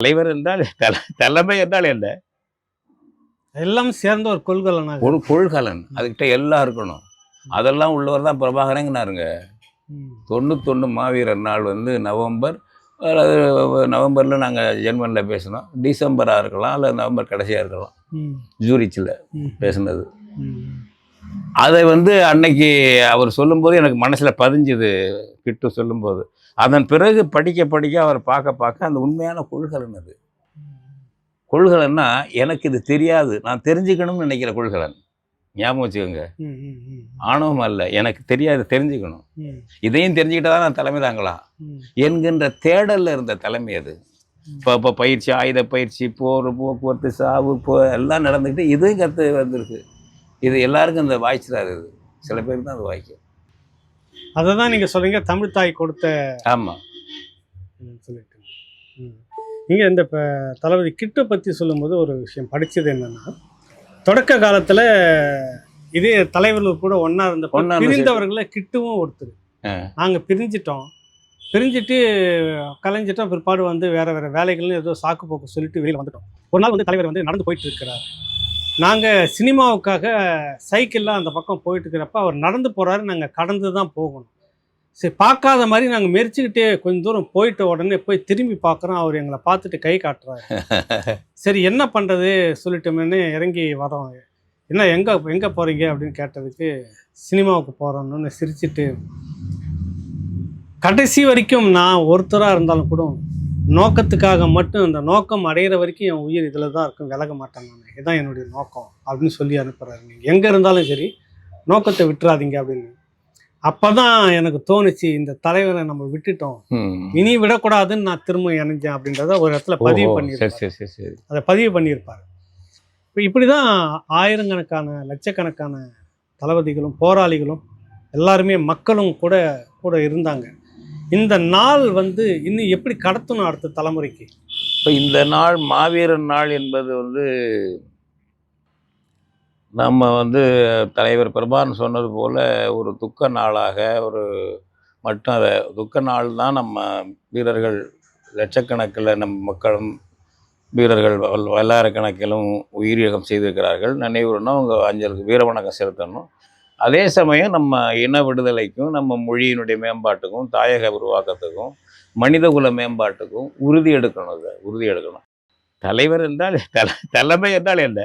தலைவர் என்றால் தல- தலைமை என்றால் என்ன? எல்லாம் சேர்ந்த ஒரு கொள்கலனாக. ஒரு கொள்கலன். அதுகிட்ட எல்லாம் இருக்கணும். அதெல்லாம் உள்ளவர் தான் பிரபாகரங்கனாருங்க. தொண்ணூத்தொன்று மாவீரர் நாள் வந்து நவம்பர் அதாவது நவம்பரில் நாங்கள் ஜெர்மனியில் பேசினோம். டிசம்பராக இருக்கலாம் இல்லை நவம்பர் கடைசியாக இருக்கலாம். ஜூரிச்சில். பேசினது. அதை வந்து அன்னைக்கு அவர் சொல்லும்போது எனக்கு மனசில் பதிஞ்சுது கிட்டு சொல்லும்போது. அதன் பிறகு படிக்க படிக்க அவர் பார்க்க பார்க்க அந்த உண்மையான கொள்கலன் அது கொள்கலன்னா எனக்கு இது தெரியாது. நான் தெரிஞ்சுக்கணும்னு நினைக்கிற கொள்கலன் ஞாபகம் வச்சுக்கோங்க. ஆணவம் அல்ல. எனக்கு தெரியாது தெரிஞ்சுக்கணும். இதையும் தெரிஞ்சுக்கிட்டா தான் நான் தலைமை தாங்கலாம் ம். என்கின்ற தேடல்ல இருந்த தலைமை அது. இப்போ இப்போ பயிற்சி ஆயுத பயிற்சி போர் போக்குவரத்து சாவு போ எல்லாம் நடந்துக்கிட்டு இதுவும் கற்று வந்திருக்கு. இது எல்லாருக்கும் இந்த வாய்ச்சிடாது இது. சில பேருக்கு தான் அது வாய்க்கும் அதை தான் நீங்கள் சொல்றீங்க தமிழ் தாய் கொடுத்த ஆமாம் சொல்லிட்டு. ம். நீங்க இந்த இப்போ தளபதி கிட்ட பற்றி சொல்லும்போது ஒரு விஷயம் படிச்சது என்னன்னா தொடக்க காலத்தில் இதே தலைவர்கள் கூட ஒன்றா இருந்து பிரிந்தவர்களை கிட்டுவும் ஒருத்தர். நாங்கள் பிரிஞ்சிட்டோம். பிரிஞ்சுட்டு கலைஞ்சிட்டோம் பிற்பாடு வந்து வேற வேற வேலைகள்னு ஏதோ சாக்கு போக்கு சொல்லிட்டு வெளியில் வந்துட்டோம். ஒரு நாள் வந்து தலைவர் வந்து நடந்து போயிட்டு இருக்கிறார். நாங்கள் சினிமாவுக்காக சைக்கிளில் அந்த பக்கம் போயிட்டு இருக்கிறப்ப அவர் நடந்து போகிறாரு நாங்கள் கடந்து தான் போகணும். சரி பார்க்காத மாதிரி நாங்கள் மெரிச்சுக்கிட்டே கொஞ்சம் தூரம் போயிட்ட உடனே போய் திரும்பி பார்க்குறோம் அவர் எங்களை பார்த்துட்டு கை காட்டுறாரு. சரி என்ன பண்ணுறது சொல்லிட்டோமேனு இறங்கி வரோம். என்ன எங்கே எங்கே போகிறீங்க அப்படின்னு கேட்டதுக்கு சினிமாவுக்கு போகிறோன்னு சிரிச்சிட்டு கடைசி வரைக்கும் நான் ஒருத்தராக இருந்தாலும் கூட நோக்கத்துக்காக மட்டும் அந்த நோக்கம் அடையிற வரைக்கும் என் உயிர் இதில் தான் இருக்கும். விலக மாட்டேன் நான். இதுதான் என்னுடைய நோக்கம் அப்படின்னு சொல்லி அனுப்புகிறாரு நீங்கள் எங்கே இருந்தாலும் சரி நோக்கத்தை விட்டுறாதீங்க அப்படின்னு. அப்போ தான் எனக்கு தோணுச்சு இந்த தலைவரை நம்ம விட்டுட்டோம். இனி விடக்கூடாதுன்னு நான் திரும்ப இணைஞ்சேன் அப்படின்றத ஒரு இடத்துல பதிவு சரி அதை பதிவு பண்ணியிருப்பார். இப்போ இப்படி தான் ஆயிரக்கணக்கான லட்சக்கணக்கான தளபதிகளும் போராளிகளும் எல்லாருமே மக்களும் கூட கூட இருந்தாங்க. இந்த நாள் வந்து இன்னும் எப்படி கடத்தணும் அடுத்த தலைமுறைக்கு? இப்போ இந்த நாள் மாவீரன் நாள் என்பது வந்து நம்ம வந்து தலைவர் பெருமான் சொன்னது போல் ஒரு துக்க நாளாக ஒரு மட்டும் அதை துக்க நாள் தான் நம்ம வீரர்கள் லட்சக்கணக்கில் நம் மக்களும் வீரர்கள் வல்- வல்லாயிரக்கணக்கிலும் உயிரிழக்கம் செய்திருக்கிறார்கள். நினைவுறணும் அவங்க அஞ்சலுக்கு வீர வணக்கம் செலுத்தணும். அதே சமயம் நம்ம இன விடுதலைக்கும் நம்ம மொழியினுடைய மேம்பாட்டுக்கும் தாயக உருவாக்கத்துக்கும் மனிதகுல மேம்பாட்டுக்கும் உறுதி எடுக்கணும் இதை உறுதி எடுக்கணும். தலைவர் என்றால் தல தலைமை என்றால் என்ன?